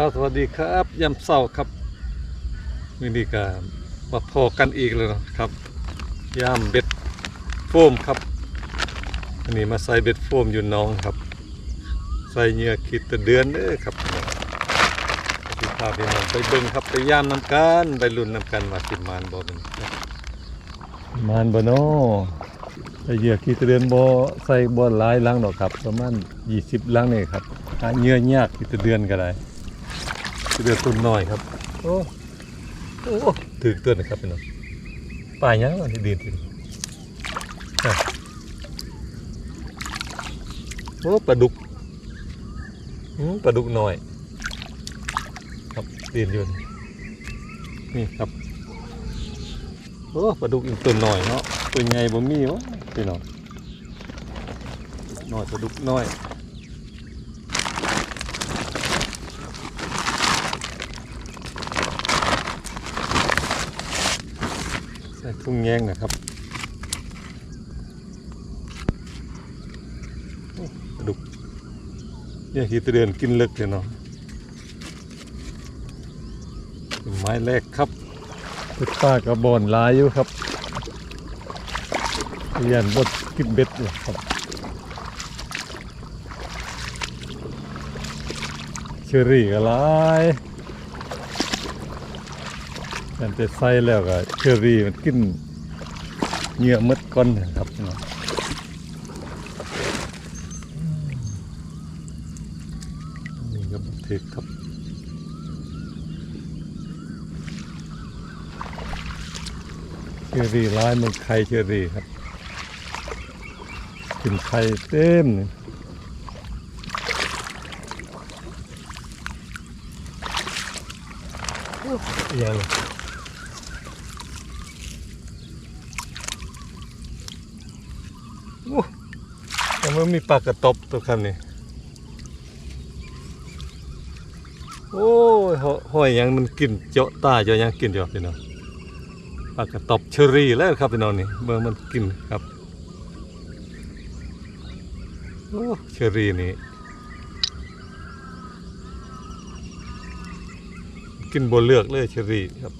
ครับสวัสดีครับยามเศร้าครับมินีกามาพอกันอีกแล้วนะครับยามเบ็ดโฟมครับอันนี้มาใส่เบ็ดโฟมอยู่น้องครับ ใส่เหงื่อขีดแตะเดือนเด้อครับพี่พาพี่น้องไปเบิ่งครับไปย่ามน้ำกันไปลุ้นน้ำกันว่าสิมานบ่เป็นครับมานบ่น้อใส่เหยื่อขีดตะเดือนบ่ใส่บ่หลายลังดอกครับประมาณ20ลังนี่ครับหาเหยื่อยากขีดตะเดือนก็ได้ เดือดตุนหน่อยครับ โอ้โอ้ถือเตือนนะครับพี่น้องป่ายยังอันที่ดีทีอะโอ้ปลาดุกอืมปลาดุกหน่อย ครับดีนอยู่นี่นี่ครับโอ้ปลาดุกอีกตัวหน่อยเนาะตัวใหญ่บ่มีวะพี่น้องน้อยปลาดุกน้อย ทุ่งแยงนะครับโอ้ปลาดุกเนี่ยที่ตะเดือนกินเลึกเลยเนาะเป็นไม้แรกครับพุทธากระบอนลายอยู่ครับพยันบดกินเบ็ดอยู่ครับ เชอรี่ก็ลายมันจะใส่แล้วก็ ชอรี่มันกินเหงื่อมดก้อนนะครับเนาะนี่ก็บันทึกครับเชอรี่ร้ายมันไข่เชอรี่ครับกินไข่เต็มเลยอย่าง ยังไม่มีปลากระตบตัวคำนี้โอ้ยหอยยังมันกินเจาะตาเจาะยังกินเจาะพี่น้องปลากระตบเชอรี่แล้วครับพี่น้องนี่เมื่อมันกินครับโอ้เชอรี่นี่กินบนเลือกเลยเชอรี่ครับ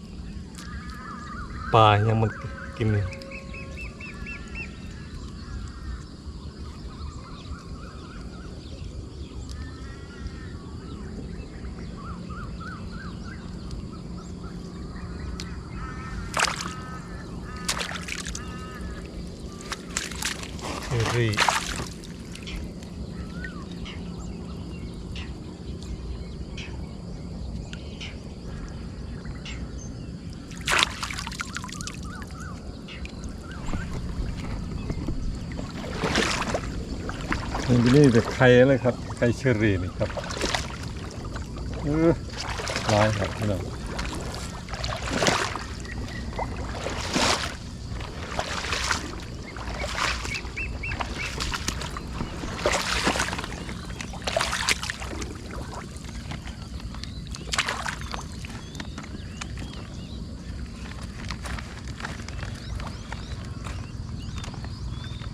ปลายังมันกิน รี่นี่นี่แต่ไข่เลยครับไข่เชอรี่นี่ครับเออลายครับพี่น้อง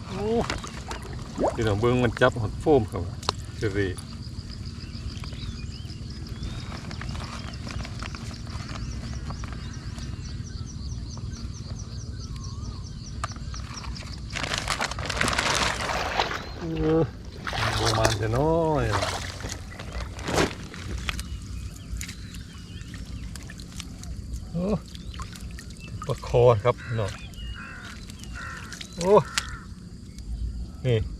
โอ้ พี่น้องเบิ้งมันจับหดโฟมครับเชอรี่ประมาณจะน้อยอปลาคอครับเน้องโอ้ นี่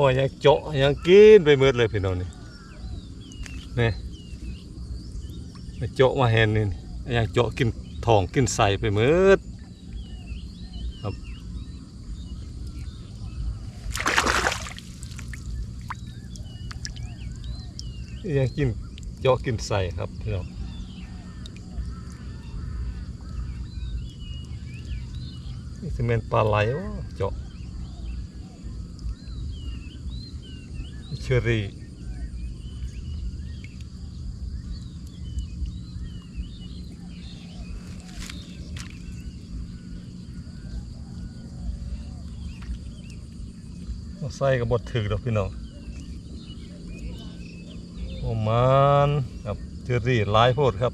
หอยยังเจาะยังกินไปหมดเลยพี่น้องนี่นี่มาเจาะมาแหนนี่ยังเจาะกินทองกินใส่ไปหมดครับยังกินเจาะกินใส่ครับพี่น้องนี่จะเป็นปลาไหลวะเจาะ ชอรี่ใส่กับบดถือดอกพี่น้องโอ้มันครับเชอรี่หลายโพดครับ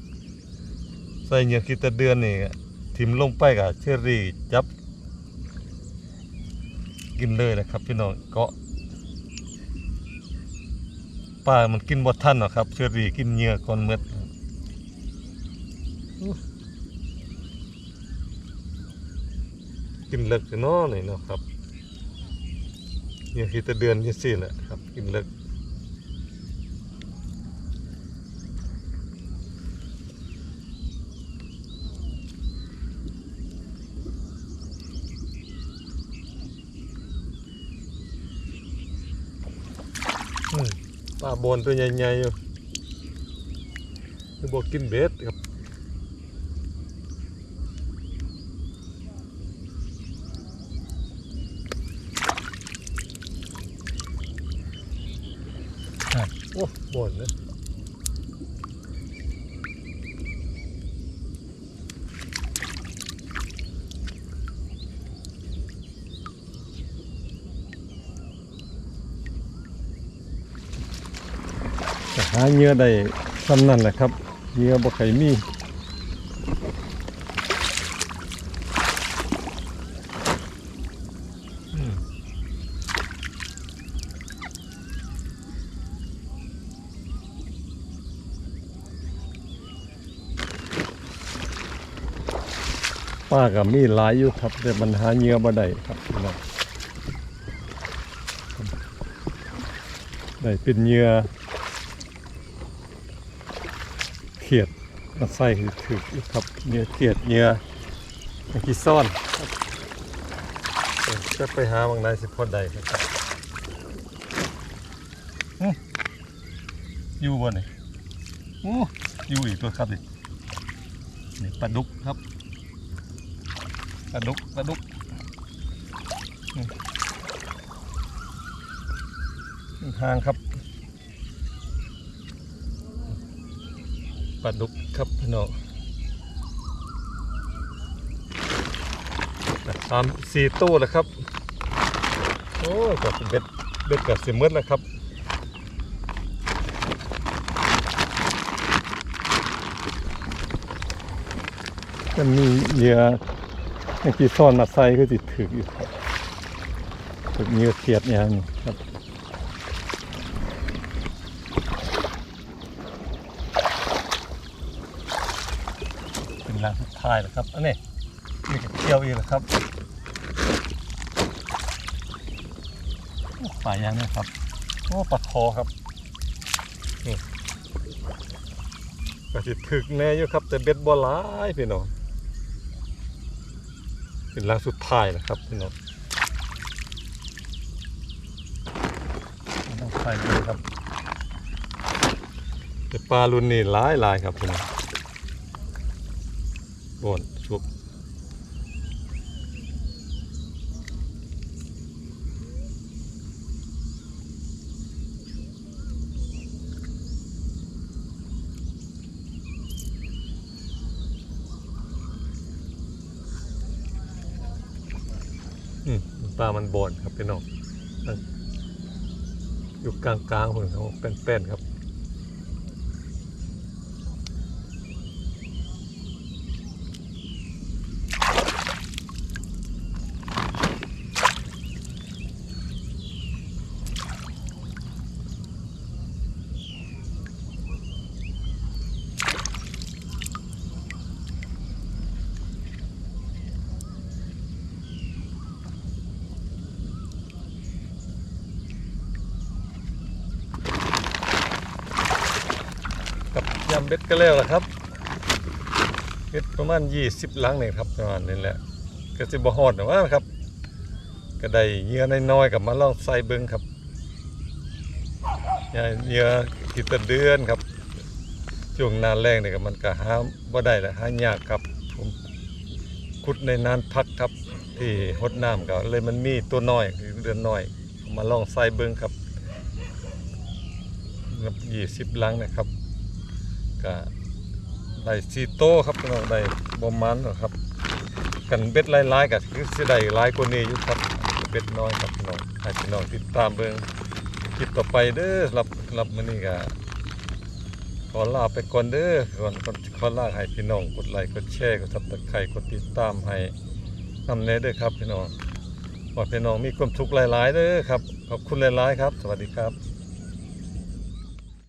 ใส่เหยื่อคิดแตะเดือนนี่ทิมลงไปกับเชอรี่จับ กินเลยนะครับพี่น้องเกาะ ปลามันกินบดทันหรอครับเชอรี่กินเหยื่อก่อนเมื่ดกินเลิกเนาะนี่เนาะครับเหยื่อคิดแตะเดือนยี่สี่แหละครับ กินเลิก อืม ปลาบอนตัวใหญ่ๆอยู่คือบอกกินเบ็ดครับอะโอ้บอนนะ หาเหยื่อได้ซ้ำนั่นแหละครับเหยื่อบ่ไข่มีป้ากับมีหลายอยู่ครับ แต่มันหาเหยื่อบ่ได้ครับพี่น้องได้เป็นเหยื่อ เขียดมาใส่ถือครับเหยื่อเขียดเหยื่อตะกี้ซ่อนจะไปหาบางนายสิพอใดครับอยู่บ่นี่โอ้อยู่อีกตัวครับนี่นี่ปลาดุกครับปลาดุกปลาดุกอืมทางครับ ปลาดุกครับพี่น้องสามสี่ตู้แล้วครับ โอ้กับเบ็ดเบ็ดกับสิมืดแล้วครับมันมีเหยื่อเมื่อกี้ซ่อนมาใส่ก็ติดถืออยู่ครับถือเหยื่อเขียดอย่างนี้ครับ เป็นร้านสุดท้ายแล้วครับอันนี้นี่ก็เกี่ยวอีกแล้วครับปลาย่างนี่ครับโอ้ปลาคอครับนี่ก็สิถึกแน่อยู่ครับ แต่เบ็ดบ่หลายพี่น้องเป็นร้านสุดท้ายแล้วครับพี่น้องต้องใส่เลยครับแต่ปลารุ่นนี้หลายหลายครับพี่น้อง บอนชุบปลามันบอนครับพี่น้องอยู่กลางๆหุ่นเขาเป็นๆครับ ดก็แล้วล่ะครับเบ็ดประมาณ20ลังนี่ครับประมาณนี้แหละก็สิบ่ฮอดนะว่าครับ ก็ได้เหยื่อน้อยๆกับมาลองใส่เบิ่งครับเหยื่อกิตะเดือนครับช่วงนาแรงเนี่ยก็มันก็หาบ่ได้และหายากครับผมขุดในนานพักครับ ที่หดน้ำก็เลยมันมีตัวน้อยคือเดือนน้อย มาลองใส่เบิ่งครับครับ20ลังนะครับ ก็ได้ซีโต้ครับพี่น้องได้บ่มันครับ กันเบ็ดลายๆก็คือสิได้ลายกว่านี้อยู่ครับเบ็ดน้อยครับพี่น้องให้พี่น้องติดตามเบิ่งคลิปต่อไปเด้อรับรับมื้อนี้ก็อลาไปก่อนเด้อก่อนก่อนขอลาให้พี่น้องกดไลค์กดแชร์กดซับสไครต์กดติดตามให้นำแน่เด้อครับพี่น้องว่าพี่น้องมีความทุกข์หลายๆเด้อครับขอบคุณหลายๆครับ สวัสดีครับ